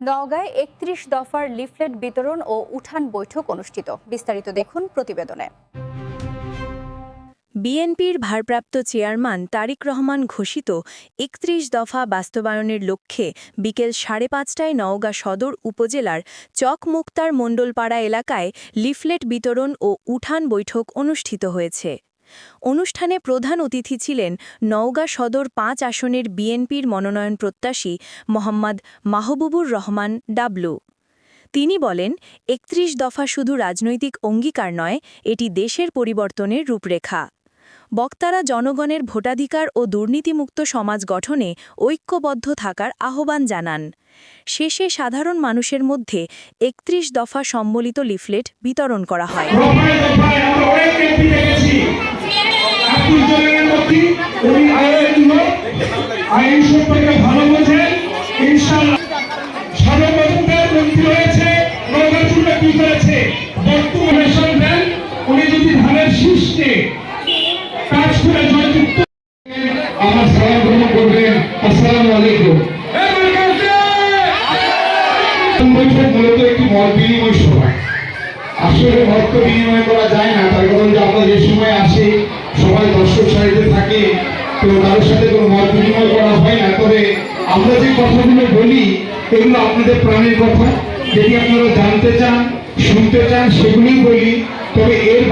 নওগাঁয় একত্রিশ দফার লিফলেট বিতরণ ও উঠান বৈঠক অনুষ্ঠিত। বিস্তারিত দেখুন প্রতিবেদনে। বিএনপির ভারপ্রাপ্ত চেয়ারম্যান তারিক রহমান ঘোষিত একত্রিশ দফা বাস্তবায়নের লক্ষ্যে বিকেল সাড়ে পাঁচটায় নওগাঁ সদর উপজেলার চক মুক্তার মণ্ডলপাড়া এলাকায় লিফলেট বিতরণ ও উঠান বৈঠক অনুষ্ঠিত হয়েছে। অনুষ্ঠানে প্রধান অতিথি ছিলেন নওগাঁ সদর পাঁচ আসনের বিএনপির মনোনয়ন প্রত্যাশী মোহাম্মদ মাহবুবুর রহমান ডাবলু। তিনি বলেন, একত্রিশ দফা শুধু রাজনৈতিক অঙ্গীকার নয়, এটি দেশের পরিবর্তনের রূপরেখা। বক্তারা জনগণের ভোটাধিকার ও দুর্নীতিমুক্ত সমাজ গঠনে ঐক্যবদ্ধ থাকার আহ্বান জানান। শেষে সাধারণ মানুষের মধ্যে একত্রিশ দফা সম্বলিত লিফলেট বিতরণ করা হয়। জলিলের উনি আইনের লোক আইন সম্পর্কে ভালো বোঝেন ইনশাআল্লাহ। সাবেক মন্ত্রী হয়েছে নগর কি করেছে? বর্তমানে দেন উনি যদি ধানের শীর্ষে কাজ করে জয়যুক্ত আমার সালাম গ্রহণ করবেন আসসালামু আলাইকুম। বৈঠক মূলত একটি মত বিনিময় সভা। আসলে মত বিনিময় করা যায় না সারিতে থাকে, তো কারোর সাথে কোনো মত বিনিময় করা হয় না। তবে আমরা যে কথাগুলো বলি, এগুলো আপনাদের প্রাণের কথা। যদি আপনারা জানতে চান, শুনতে চান, সেগুলোই বলি। তবে এর